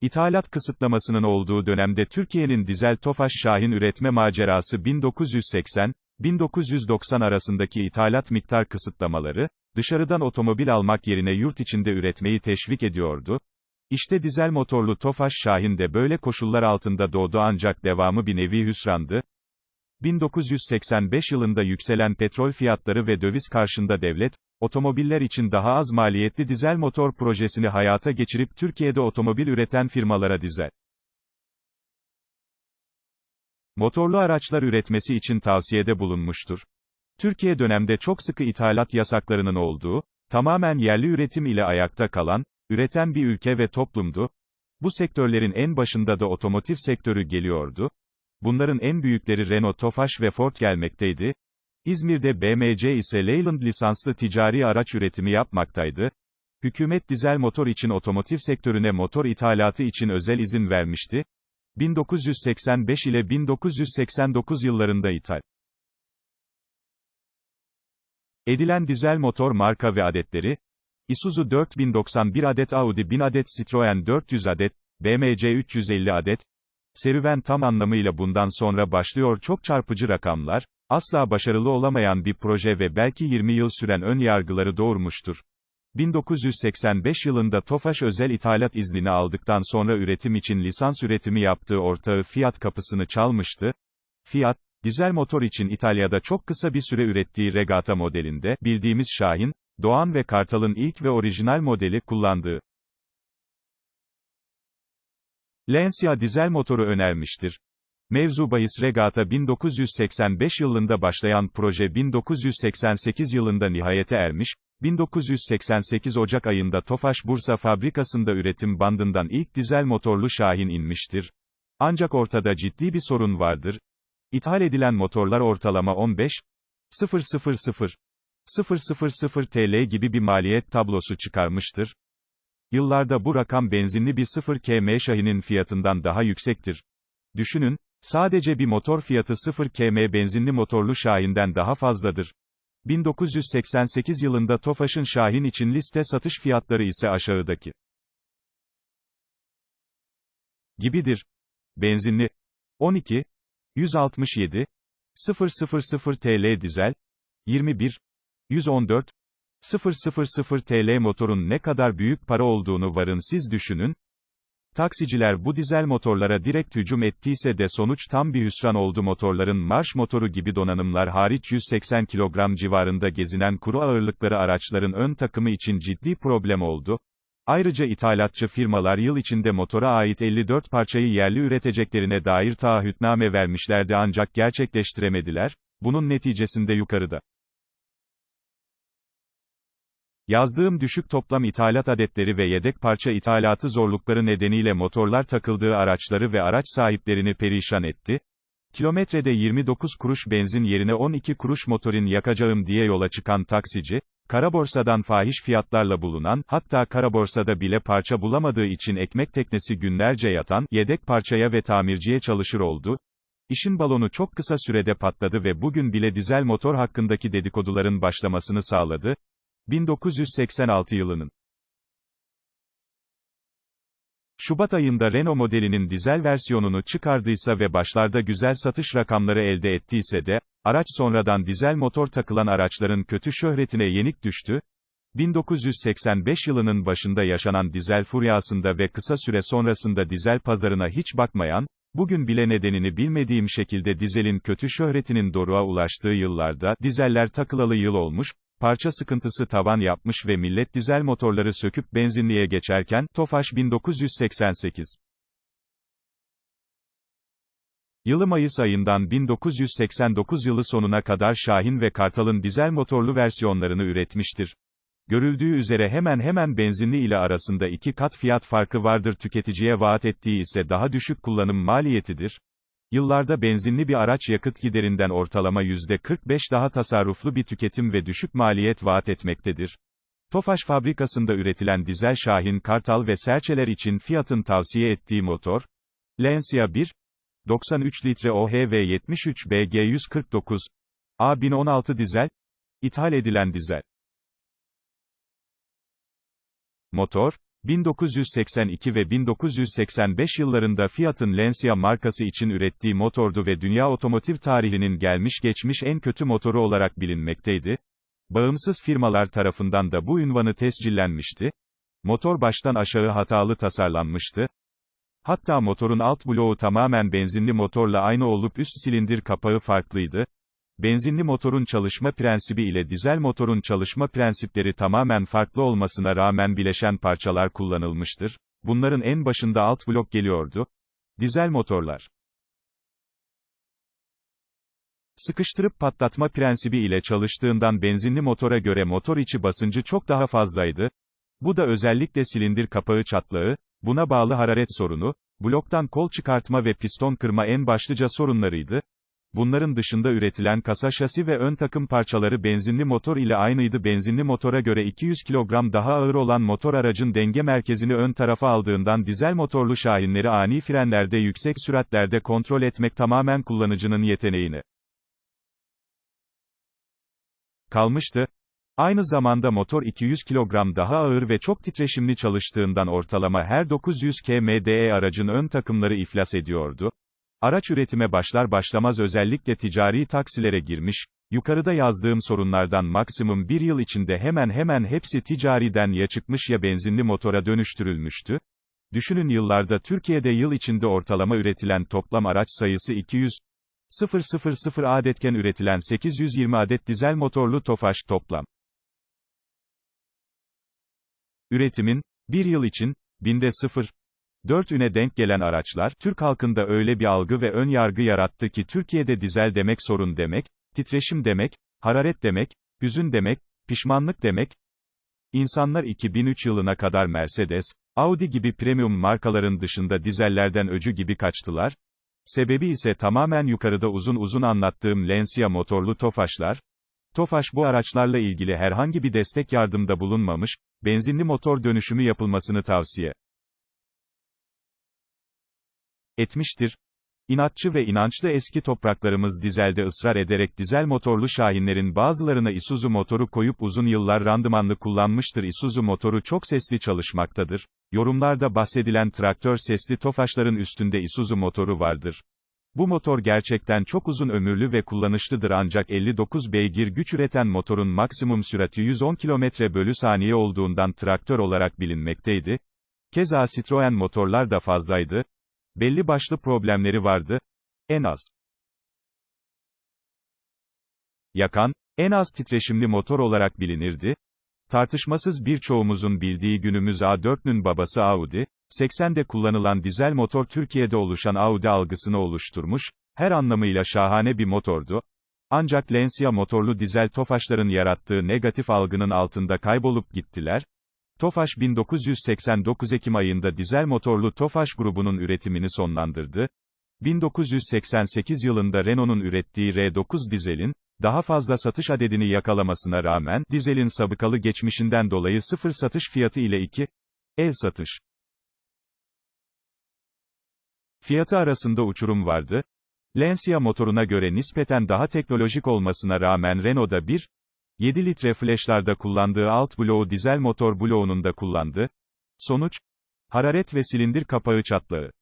İthalat kısıtlamasının olduğu dönemde Türkiye'nin dizel Tofaş Şahin üretme macerası 1980-1990 arasındaki ithalat miktar kısıtlamaları, dışarıdan otomobil almak yerine yurt içinde üretmeyi teşvik ediyordu. İşte dizel motorlu Tofaş Şahin de böyle koşullar altında doğdu ancak devamı bir nevi hüsrandı. 1985 yılında yükselen petrol fiyatları ve döviz karşında devlet, otomobiller için daha az maliyetli dizel motor projesini hayata geçirip Türkiye'de otomobil üreten firmalara dizel motorlu araçlar üretmesi için tavsiyede bulunmuştur. Türkiye dönemde çok sıkı ithalat yasaklarının olduğu, tamamen yerli üretim ile ayakta kalan, üreten bir ülke ve toplumdu. Bu sektörlerin en başında da otomotiv sektörü geliyordu. Bunların en büyükleri Renault Tofaş ve Ford gelmekteydi. İzmir'de BMC ise Leyland lisanslı ticari araç üretimi yapmaktaydı. Hükümet dizel motor için otomotiv sektörüne motor ithalatı için özel izin vermişti. 1985 ile 1989 yıllarında ithal edilen dizel motor marka ve adetleri, Isuzu 4091 adet Audi 1000 adet Citroen 400 adet, BMC 350 adet, serüven tam anlamıyla bundan sonra başlıyor çok çarpıcı rakamlar, asla başarılı olamayan bir proje ve belki 20 yıl süren ön yargıları doğurmuştur. 1985 yılında Tofaş özel ithalat iznini aldıktan sonra üretim için lisans üretimi yaptığı ortağı Fiat kapısını çalmıştı. Fiat, dizel motor için İtalya'da çok kısa bir süre ürettiği Regata modelinde, bildiğimiz Şahin, Doğan ve Kartal'ın ilk ve orijinal modeli kullandığı Lancia dizel motoru önermiştir. Mevzu bahis Regata 1985 yılında başlayan proje 1988 yılında nihayete ermiş, 1988 Ocak ayında Tofaş Bursa fabrikasında üretim bandından ilk dizel motorlu Şahin inmiştir. Ancak ortada ciddi bir sorun vardır. İthal edilen motorlar ortalama 15 000 000 TL gibi bir maliyet tablosu çıkarmıştır. Yıllarda bu rakam benzinli bir 0 km Şahin'in fiyatından daha yüksektir. Düşünün, sadece bir motor fiyatı 0 km benzinli motorlu Şahin'den daha fazladır. 1988 yılında Tofaş'ın Şahin için liste satış fiyatları ise aşağıdaki gibidir. Benzinli 12 167 000 TL dizel 21 114 000 TL motorun ne kadar büyük para olduğunu varın siz düşünün. Taksiciler bu dizel motorlara direkt hücum ettiyse de sonuç tam bir hüsran oldu motorların marş motoru gibi donanımlar hariç 180 kilogram civarında gezinen kuru ağırlıkları araçların ön takımı için ciddi problem oldu. Ayrıca ithalatçı firmalar yıl içinde motora ait 54 parçayı yerli üreteceklerine dair taahhütname vermişlerdi ancak gerçekleştiremediler. Bunun neticesinde yukarıda Yazdığım düşük toplam ithalat adetleri ve yedek parça ithalatı zorlukları nedeniyle motorlar takıldığı araçları ve araç sahiplerini perişan etti. Kilometrede 29 kuruş benzin yerine 12 kuruş motorin yakacağım diye yola çıkan taksici, kara borsadan fahiş fiyatlarla bulunan, hatta kara borsada bile parça bulamadığı için ekmek teknesi günlerce yatan, yedek parçaya ve tamirciye çalışır oldu. İşin balonu çok kısa sürede patladı ve bugün bile dizel motor hakkındaki dedikoduların başlamasını sağladı. 1986 yılının Şubat ayında Renault modelinin dizel versiyonunu çıkardıysa ve başlarda güzel satış rakamları elde ettiyse de, araç sonradan dizel motor takılan araçların kötü şöhretine yenik düştü. 1985 yılının başında yaşanan dizel furyasında ve kısa süre sonrasında dizel pazarına hiç bakmayan, bugün bile nedenini bilmediğim şekilde dizelin kötü şöhretinin doruğa ulaştığı yıllarda, dizeller takılalı yıl olmuş, parça sıkıntısı tavan yapmış ve millet dizel motorları söküp benzinliğe geçerken, Tofaş 1988 Yılı Mayıs ayından 1989 yılı sonuna kadar Şahin ve Kartal'ın dizel motorlu versiyonlarını üretmiştir. Görüldüğü üzere hemen hemen benzinli ile arasında iki kat fiyat farkı vardır tüketiciye vaat ettiği ise daha düşük kullanım maliyetidir. Yıllarda benzinli bir araç yakıt giderinden ortalama %45 daha tasarruflu bir tüketim ve düşük maliyet vaat etmektedir. Tofaş fabrikasında üretilen dizel Şahin Kartal ve Serçeler için Fiat'ın tavsiye ettiği motor, Lancia 1, 93 litre OHV 73 BG 149, A1016 dizel, ithal edilen dizel. Motor, 1982 ve 1985 yıllarında Fiat'ın Lancia markası için ürettiği motordu ve dünya otomotiv tarihinin gelmiş geçmiş en kötü motoru olarak bilinmekteydi. Bağımsız firmalar tarafından da bu ünvanı tescillenmişti. Motor baştan aşağı hatalı tasarlanmıştı. Hatta motorun alt bloğu tamamen benzinli motorla aynı olup üst silindir kapağı farklıydı. Benzinli motorun çalışma prensibi ile dizel motorun çalışma prensipleri tamamen farklı olmasına rağmen bileşen parçalar kullanılmıştır. Bunların en başında alt blok geliyordu. Dizel motorlar. Sıkıştırıp patlatma prensibi ile çalıştığından benzinli motora göre motor içi basıncı çok daha fazlaydı. Bu da özellikle silindir kapağı çatlağı, buna bağlı hararet sorunu, bloktan kol çıkartma ve piston kırma en başlıca sorunlarıydı. Bunların dışında üretilen kasa şasi ve ön takım parçaları benzinli motor ile aynıydı. Benzinli motora göre 200 kilogram daha ağır olan motor aracın denge merkezini ön tarafa aldığından dizel motorlu şahinleri ani frenlerde yüksek süratlerde kontrol etmek tamamen kullanıcının yeteneğini kalmıştı. Aynı zamanda motor 200 kilogram daha ağır ve çok titreşimli çalıştığından ortalama her 900 km'de aracın ön takımları iflas ediyordu. Araç üretime başlar başlamaz özellikle ticari taksilere girmiş, yukarıda yazdığım sorunlardan maksimum bir yıl içinde hemen hemen hepsi ticariden ya çıkmış ya benzinli motora dönüştürülmüştü. Düşünün yıllarda Türkiye'de yıl içinde ortalama üretilen toplam araç sayısı 200, 000 adetken üretilen 820 adet dizel motorlu Tofaş toplam. Üretimin, bir yıl için, binde 0, 4 üne denk gelen araçlar, Türk halkında öyle bir algı ve ön yargı yarattı ki Türkiye'de dizel demek sorun demek, titreşim demek, hararet demek, hüzün demek, pişmanlık demek. İnsanlar 2003 yılına kadar Mercedes, Audi gibi premium markaların dışında dizellerden öcü gibi kaçtılar. Sebebi ise tamamen yukarıda uzun uzun anlattığım Lancia motorlu Tofaşlar. Tofaş bu araçlarla ilgili herhangi bir destek yardımda bulunmamış, benzinli motor dönüşümü yapılmasını tavsiye etmiştir. İnatçı ve inançlı eski topraklarımız dizelde ısrar ederek dizel motorlu şahinlerin bazılarına Isuzu motoru koyup uzun yıllar randımanlı kullanmıştır. Isuzu motoru çok sesli çalışmaktadır. Yorumlarda bahsedilen traktör sesli tofaşların üstünde Isuzu motoru vardır. Bu motor gerçekten çok uzun ömürlü ve kullanışlıdır ancak 59 beygir güç üreten motorun maksimum sürati 110 km bölü saniye olduğundan traktör olarak bilinmekteydi. Keza Citroen motorlar da fazlaydı, belli başlı problemleri vardı. En az yakan, en az titreşimli motor olarak bilinirdi. Tartışmasız birçoğumuzun bildiği günümüz A4'ün babası Audi, 80'de kullanılan dizel motor Türkiye'de oluşan Audi algısını oluşturmuş, her anlamıyla şahane bir motordu. Ancak Lancia motorlu dizel tofaşların yarattığı negatif algının altında kaybolup gittiler. Tofaş 1989 Ekim ayında dizel motorlu Tofaş grubunun üretimini sonlandırdı. 1988 yılında Renault'un ürettiği R9 dizelin, daha fazla satış adedini yakalamasına rağmen, dizelin sabıkalı geçmişinden dolayı sıfır satış fiyatı ile 2, el satış fiyatı arasında uçurum vardı. Lancia motoruna göre nispeten daha teknolojik olmasına rağmen Renault'da bir, 7 litre flashlarda kullandığı alt bloğu dizel motor bloğunun da kullandı. Sonuç, hararet ve silindir kapağı çatlağı.